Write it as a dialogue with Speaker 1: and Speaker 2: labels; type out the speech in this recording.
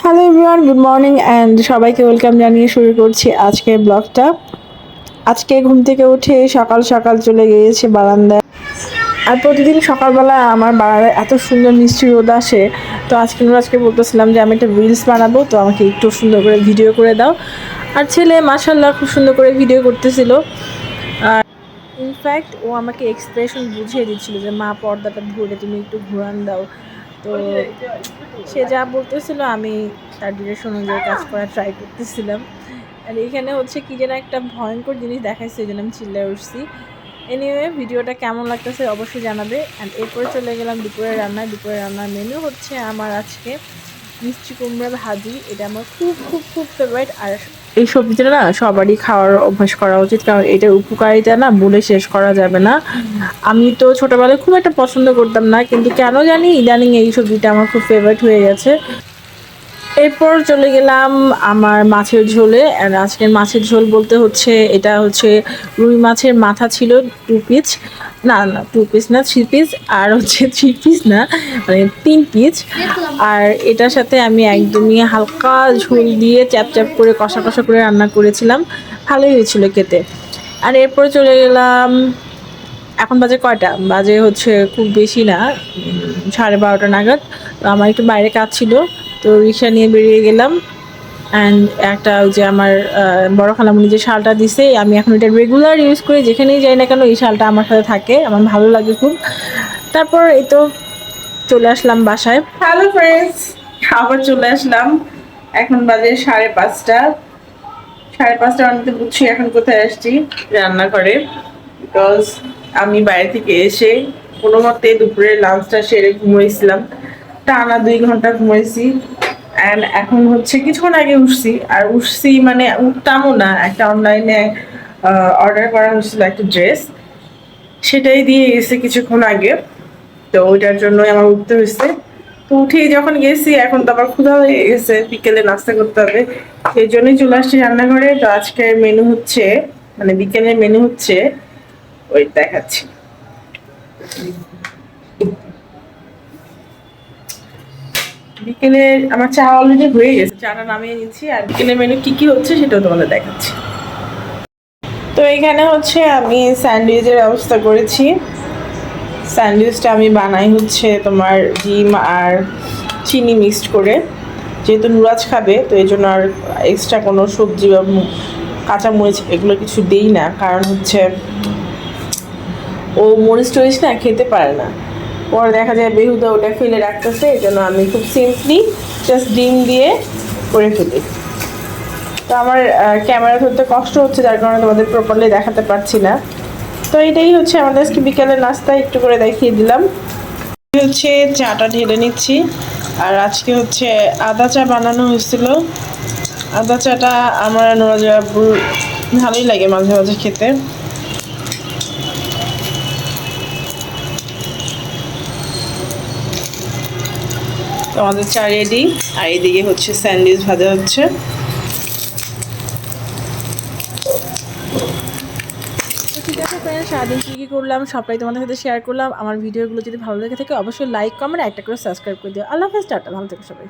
Speaker 1: Hello everyone good morning and সবাইকে welcome জানিয়ে শুরু করছি আজকের ব্লগটা আজকে ঘুম থেকে উঠে সকাল সকাল চলে গিয়েছে বারান্দায়। আর প্রতিদিন সকালবেলা আমার বারান্দায় এত সুন্দর মিষ্টি রোদ আসে, তো আজকে আজকে বলতেছিলাম যে আমি একটা রিলস বানাবো, তো আমাকে একটু সুন্দর করে ভিডিও করে দাও। আর ছেলে মাসাল্লাহ খুব সুন্দর করে ভিডিও করতেছিল। আর ইনফ্যাক্ট ও আমাকে এক্সপ্রেশন বুঝিয়ে দিচ্ছিল যে, মা, পর্দাটা ধরে তুমি একটু ঘুরান দাও। তো সে যা বলতেছিল, আমি তার ডিরেকশন অনুযায়ী কাজ করার ট্রাই করতেছিলাম। আর এখানে হচ্ছে কি যেন একটা ভয়ঙ্কর জিনিস দেখাইছে, এই জন্য আমি চিল্লায় উঠছি। এনিওয়ে ভিডিওটা কেমন লাগতেছে অবশ্যই জানাবে। অ্যান্ড এরপরে চলে গেলাম দুপুরের রান্নায়। দুপুরের রান্নার মেনু হচ্ছে আমার আজকে মিষ্টি কুমড়া ভাজি, এটা আমার খুব খুব খুব ফেভারিট আর এই সবজিটা না সবারই খাওয়ার অভ্যাস করা উচিত, কারণ এটার উপকারিতা না বলে শেষ করা যাবে না। আমি তো ছোটবেলায় খুব একটা পছন্দ করতাম না, কিন্তু কেন জানি ইদানিং এই সবজিটা আমার খুব ফেভারিট হয়ে গেছে। এরপর চলে গেলাম আমার মাছের ঝোলে আর আজকের মাছের ঝোল বলতে হচ্ছে, এটা হচ্ছে রুই মাছের মাথা ছিল টু পিস না না টু পিস না থ্রি পিস আর হচ্ছে থ্রি পিস না মানে তিন পিস আর এটার সাথে আমি একদমই হালকা ঝোল দিয়ে চ্যাপ চ্যাপ করে, কষা কষা করে রান্না করেছিলাম। ভালোই হয়েছিল খেতে। আর এরপরে চলে গেলাম, এখন বাজে কয়টা? বাজে হচ্ছে খুব বেশি না সাড়ে বারোটা নাগাদ। তো আমার একটু বাইরে কাজ ছিল। তো রিক্সা নিয়ে বেরিয়ে গেলাম। অ্যান্ড একটা যে আমার বড় খালামুনি যে শালটা দিছে, আমি এখন এটা রেগুলার ইউজ করি, যেখানেই যাই না কেন এই শালটা আমার সাথে থাকে, আমার ভালো লাগে খুব। তারপর এই তো চলে আসলাম বাসায়। হ্যালো ফ্রেন্ডস আবার চলে আসলাম। এখন বাজে সাড়ে পাঁচটা। সাড়ে পাঁচটা অনেক বুঝছি এখন কোথায় আসছি রান্না করে বিকজ আমি বাইরে থেকে এসে কোনো মতে দুপুরে লাঞ্চটা সেরে ঘুমাইছিলাম। টানা দুই ঘণ্টা ঘুমাইছি। অ্যান্ড এখন হচ্ছে কিছুক্ষণ আগে উঠছি, আর উঠছি মানে উঠতামও না। একটা অনলাইনে অর্ডার করা হয়েছিল একটা ড্রেস সেটাই দিয়ে গেছে কিছুক্ষণ আগে। তো ওইটার জন্যই আমার উঠতে হয়েছে। তো উঠেই যখন গেছি, এখন তো আবার ক্ষুধা হয়ে গেছে। বিকেলে নাস্তা করতে হবে। সেই জন্যই চলে আসছি রান্নাঘরে। তো আজকের মেনু হচ্ছে মানে বিকেলের মেনু হচ্ছে, ওই দেখাচ্ছি। বিকেলে আমার চা অলরেডি হয়ে গেছে। চাটা নামিয়ে নিচ্ছি আর বিকেলের মেনু কি কি হচ্ছে সেটাও তোমাদের দেখাচ্ছি। তো এখানে হচ্ছে আমি স্যান্ডউইচের ব্যবস্থা করেছি। স্যান্ডউইচটা আমি বানাই হচ্ছে তোমার ডিম আর চিনি মিক্সড করে। যেহেতু নুরাজ খাবে, তো এই জন্য আর এক্সট্রা কোনো সবজি বা মু- কাঁচা মরিচ এগুলো কিছু দেই না। কারণ হচ্ছে ও মরিচ টরিচ না খেতে পারে না। পরে দেখা যায় বেহুদা ওটা ফেলে রাখতেছে এই জন্য আমি খুব সিম্পলি জাস্ট ডিম দিয়ে করে ফেলি। তো আমার ক্যামেরা ধরতে কষ্ট হচ্ছে, যার কারণে তোমাদের প্রপারলি দেখাতে পারছি না। তো এটাই হচ্ছে আমাদের আজকে বিকেলের নাস্তা, একটু করে দেখিয়ে দিলাম। হচ্ছে চাটা ঢেলে নিচ্ছি, আর আজকে হচ্ছে আদা চা বানানো হয়েছিল। আদা চাটা আমার নোরাজা ভালোই লাগে মাঝে মাঝে খেতে। তো আমাদের চা রেডি আর এদিকে হচ্ছে স্যান্ডউইচ ভাজা হচ্ছে। ঠিক আছে সারাদিন কী কী করলাম সবটাই তোমাদের সাথে শেয়ার করলাম। আমার ভিডিওগুলো যদি ভালো লেগে থাকে, অবশ্যই লাইক কমেন্ট একটা করে সাবস্ক্রাইব করে দিও। আল্লাহ হাফেজ, টাটা, ভালো থেকো সবাই।